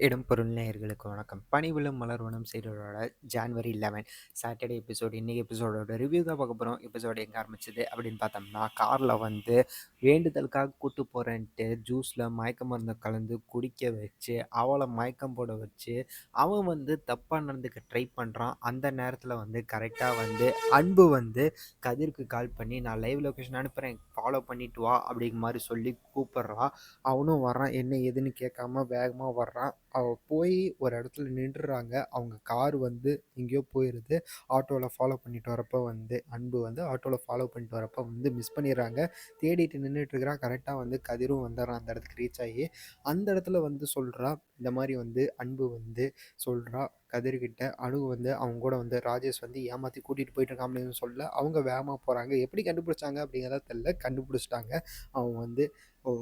இடம் பொருள் நேயர்களுக்கு வணக்கம். பணிவிலும் மலர்வனம் சீரியலோட ஜான்வரி லெவன் சாட்டர்டே எபிசோடு இன்றைக்கி எபிசோடோட ரிவ்யூ தான் பார்க்க போகிறோம் எபிசோடு எங்கே ஆரம்பிச்சது அப்படின்னு பார்த்தோம்னா காரில் வந்து வேண்டுதலுக்காக கூட்டு போகிறேன்ட்டு ஜூஸில் மயக்க மருந்து கலந்து குடிக்க வச்சு அவளை மயக்கம் போட வச்சு அவன் வந்து தப்பாக நடந்துக்க ட்ரை பண்ணுறான் அந்த நேரத்தில் வந்து கரெக்டாக வந்து அன்பு வந்து கதிருக்கு கால் பண்ணி நான் லைவ் லொக்கேஷன் அனுப்புகிறேன் ஃபாலோ பண்ணிட்டு வா. அப்படிங்கிற மாதிரி சொல்லி கூப்பிட்றான் அவனும் வர்றான். என்ன ஏதுன்னு கேட்காம வேகமாக வர்றான். அவள் போய் ஒரு இடத்துல நின்றுறாங்க. அவங்க கார் வந்து எங்கேயோ போயிடுது ஆட்டோவில் ஃபாலோ பண்ணிட்டு வரப்போ வந்து அன்பு வந்து ஆட்டோவில் ஃபாலோ பண்ணிட்டு வரப்போ வந்து மிஸ் பண்ணிடுறாங்க. தேடிட்டு நின்றுட்டுருக்கிறா கரெக்டாக வந்து கதிரும் வந்துடுறான் அந்த இடத்துக்கு ரீச் ஆகி. அந்த இடத்துல வந்து சொல்கிறா இந்த மாதிரி வந்து அன்பு வந்து சொல்கிறா கதிர்கிட்ட அணு வந்து அவங்க கூட வந்து ராஜேஷ் வந்து ஏமாற்றி கூட்டிகிட்டு போயிட்டு இருக்கான் அப்படின்னு சொல்ல அவங்க வேகமாக போகிறாங்க எப்படி கண்டுபிடிச்சாங்க அப்படிங்கிறத தெரில கண்டுபிடிச்சிட்டாங்க. அவங்க வந்து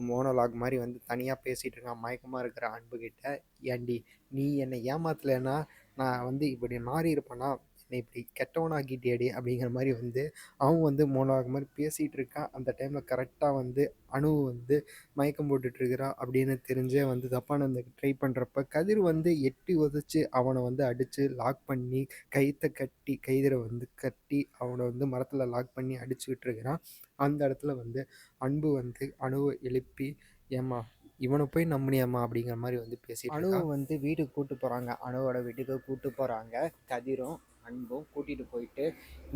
மோனோலாக் மாதிரி வந்து தனியாக பேசிகிட்டு இருக்கான். மயக்கமாக இருக்கிற அன்புக்கிட்ட ஏண்டி நீ என்னை ஏமாத்தலைன்னா நான் வந்து இப்படி மாறி இருப்பேன்னா என்னை இப்படி கெட்டவனாக்கிட்டேடி அப்படிங்கிற மாதிரி வந்து அவன் வந்து மோனோலாக் மாதிரி பேசிகிட்டு இருக்கான் அந்த டைமில் கரெக்டாக வந்து அணு வந்து மயக்கம் போட்டுட்ருக்கிறா அப்படின்னு தெரிஞ்சே வந்து தப்பான அந்த ட்ரை பண்ணுறப்ப கதிர் வந்து எட்டி உதச்சி அவனை வந்து அடித்து லாக் பண்ணி கைத்தை கட்டி கைதிரை வந்து கட்டி அவனை வந்து மரத்தில் லாக் பண்ணி அடிச்சுக்கிட்டு இருக்கிறான். அந்த இடத்துல வந்து அன்பு வந்து அணுவை எழுப்பி ஏம்மா இவனை போய் நம்பினியாம்மா அப்படிங்கிற மாதிரி வந்து பேசி அணுவை வந்து வீட்டுக்கு கூட்டு போகிறாங்க அணுவோட வீட்டுக்கு கூட்டு போகிறாங்க கதிரும் அன்பும் கூட்டிகிட்டு போயிட்டு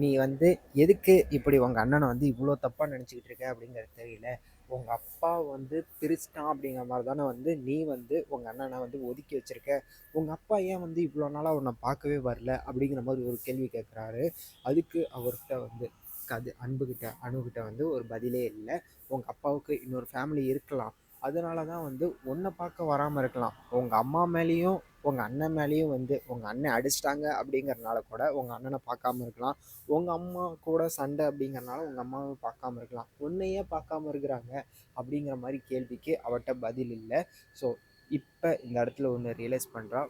நீ வந்து எதுக்கு இப்படி உங்கள் அண்ணனை வந்து இவ்வளோ தப்பாக நினச்சிக்கிட்டு இருக்க? அப்படிங்கிறது தெரியல. உங்கள் அப்பா வந்து பிரிச்சிட்டான் அப்படிங்கிற மாதிரி தானே வந்து நீ வந்து உங்கள் அண்ணனை வந்து ஒதுக்கி வச்சுருக்க? உங்கள் அப்பா ஏன் வந்து இவ்வளோ நாளாக உன்னை பார்க்கவே வரல? அப்படிங்கிற மாதிரி ஒரு கேள்வி கேட்குறாரு அதுக்கு அவர்கிட்ட வந்து கது அன்புக்கிட்ட அணுகிட்ட வந்து ஒரு பதிலே இல்லை. உங்கள் அப்பாவுக்கு இன்னொரு ஃபேமிலி இருக்கலாம். அதனால தான் வந்து ஒன்றை பார்க்க வராமல் இருக்கலாம். உங்கள் அம்மா மேலேயும் உங்கள் அண்ணன் மேலேயும் வந்து உங்கள் அண்ணன் அடிச்சிட்டாங்க அப்படிங்கிறனால கூட உங்கள் அண்ணனை பார்க்காம இருக்கலாம். உங்கள் அம்மா கூட சண்டை அப்படிங்கிறனால உங்கள் அம்மாவை பார்க்காம இருக்கலாம். உன்னையே பார்க்காம இருக்கிறாங்க அப்படிங்கிற மாதிரி கேள்விக்கு அவட்ட பதில் இல்லை. ஸோ இப்போ இந்த இடத்துல ஒன்று ரியலைஸ் பண்ணுறா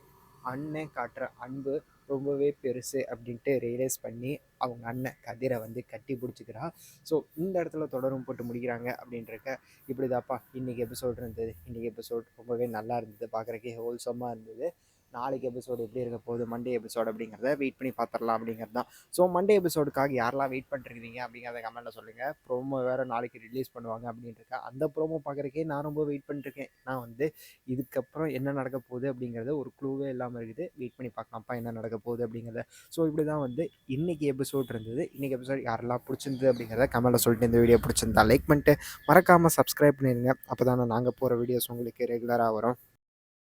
அண்ணன் காட்டுற அன்பு ரொம்பவே பெருசு அப்படின்ட்டு ரியலைஸ் பண்ணி அவங்க அண்ணன் கதிரை வந்து கட்டி பிடிச்சிக்கிறா. ஸோ இந்த இடத்துல தொடரும் போட்டு முடிக்கிறாங்க அப்படின்றக்க இப்படி தாப்பா இன்றைக்கி எபிசோட் இருந்தது. இன்றைக்கி எபிசோட் ரொம்பவே நல்லா இருந்தது. பார்க்குறக்கே ஹோல்சமாக இருந்தது. நாளைக்கு எபிசோடு எப்படி இருக்க போகுது மண்டே எபிசோடு அப்படிங்கிறத வெயிட் பண்ணி பார்த்துடலாம் அப்படிங்கிறது தான் ஸோ மண்டே எபிசோடுக்காக யாரெல்லாம் வெயிட் பண்ணிருக்கீங்க அப்படிங்கிறத கமெண்ட்டில் சொல்லுங்கள் ப்ரோமோ வேறு நாளைக்கு ரிலீஸ் பண்ணுவாங்க அப்படின்ட்டு அந்த ப்ரோமோ பார்க்குறக்கே நான் ரொம்ப வெயிட் பண்ணிருக்கேன். நான் வந்து இதுக்கப்புறம் என்ன நடக்க போகுது அப்படிங்கிறத ஒரு க்ளூவே இல்லாமல் இருக்குது. வெயிட் பண்ணி பார்க்கலாம்ப்பா என்ன நடக்க போகுது அப்படிங்கிறத. ஸோ இப்படி தான் வந்து இன்றைக்கி எபிசோட் இருந்தது. இன்றைக்கி எபிசோட் யாரெல்லாம் பிடிச்சிருந்தது அப்படிங்கிறத கமெண்ட்டில் சொல்லிட்டு இந்த வீடியோ பிடிச்சிருந்தா லைக் பண்ணிட்டு மறக்காமல் சப்ஸ்கிரைப் பண்ணிடுங்க அப்போ தானே நாங்கள் போகிற வீடியோஸ் உங்களுக்கு ரெகுலராக வரும்.